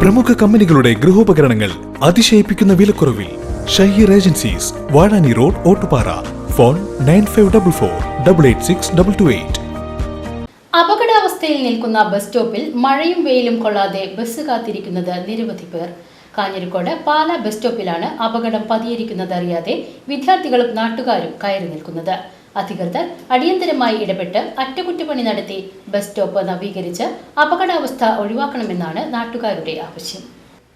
പ്രമുഖ കമ്പനികളുടെ ഗൃഹോപകരണങ്ങൾ അതിശയിപ്പിക്കുന്ന വിലക്കുറവിൽ Shaheer agencies Vazhani road Ottupara. Phone nine five double four double eight six double two eight. അപകടാവസ്ഥയിൽ നിൽക്കുന്ന ബസ് സ്റ്റോപ്പിൽ മഴയും വെയിലും കൊള്ളാതെ ബസ് കാത്തിരിക്കുന്നത് നിരവധി പേർ. കാഞ്ഞിരക്കോട് പാല ബസ് സ്റ്റോപ്പിലാണ് അപകടം പതിയിരിക്കുന്നത് അറിയാതെ വിദ്യാർത്ഥികളും നാട്ടുകാരും കയറി നിൽക്കുന്നത്. അധികൃതർ അടിയന്തരമായി ഇടപെട്ട് അറ്റകുറ്റപ്പണി നടത്തി ബസ് സ്റ്റോപ്പ് നവീകരിച്ച് അപകടാവസ്ഥ ഒഴിവാക്കണമെന്നാണ് നാട്ടുകാരുടെ ആവശ്യം.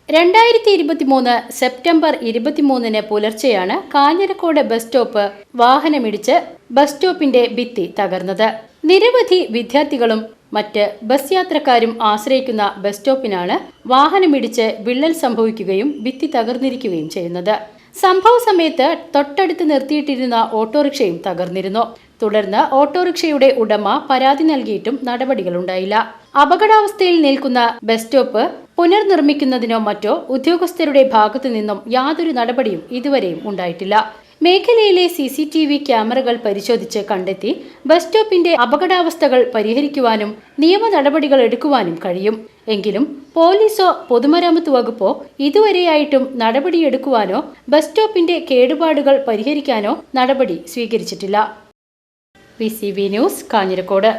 രണ്ടായിരത്തി ഇരുപത്തിമൂന്ന് സെപ്റ്റംബർ ഇരുപത്തിമൂന്നിന് പുലർച്ചെയാണ് കാഞ്ഞിരക്കോട് ബസ് സ്റ്റോപ്പ് വാഹനമിടിച്ച് ബസ് സ്റ്റോപ്പിന്റെ ഭിത്തി തകർന്നത്. നിരവധി വിദ്യാർത്ഥികളും മറ്റ് ബസ് യാത്രക്കാരും ആശ്രയിക്കുന്ന ബസ് സ്റ്റോപ്പിനാണ് വാഹനമിടിച്ച് വിള്ളൽ സംഭവിക്കുകയും ഭിത്തി തകർന്നിരിക്കുകയും ചെയ്യുന്നത്. സംഭവ സമയത്ത് തൊട്ടടുത്ത് നിർത്തിയിട്ടിരുന്ന ഓട്ടോറിക്ഷയും തകർന്നിരുന്നു. തുടർന്ന് ഓട്ടോറിക്ഷയുടെ ഉടമ പരാതി നൽകിയിട്ടും നടപടികളുണ്ടായില്ല. അപകടാവസ്ഥയിൽ നിൽക്കുന്ന ബസ് സ്റ്റോപ്പ് പുനർനിർമ്മിക്കുന്നതിനോ മറ്റോ ഉദ്യോഗസ്ഥരുടെ ഭാഗത്തു നിന്നും യാതൊരു നടപടിയും ഇതുവരെയും ഉണ്ടായിട്ടില്ല. മേഖലയിലെ സി സി ടി വി ക്യാമറകൾ പരിശോധിച്ച് കണ്ടെത്തി ബസ് സ്റ്റോപ്പിന്റെ അപകടാവസ്ഥകൾ പരിഹരിക്കുവാനും നിയമ നടപടികൾ എടുക്കുവാനും കഴിയും. എങ്കിലും പോലീസോ പൊതുമരാമത്ത് വകുപ്പോ ഇതുവരെയായിട്ടും നടപടിയെടുക്കുവാനോ ബസ് സ്റ്റോപ്പിന്റെ കേടുപാടുകൾ പരിഹരിക്കാനോ നടപടി സ്വീകരിച്ചിട്ടില്ല. B news Kanjirakode.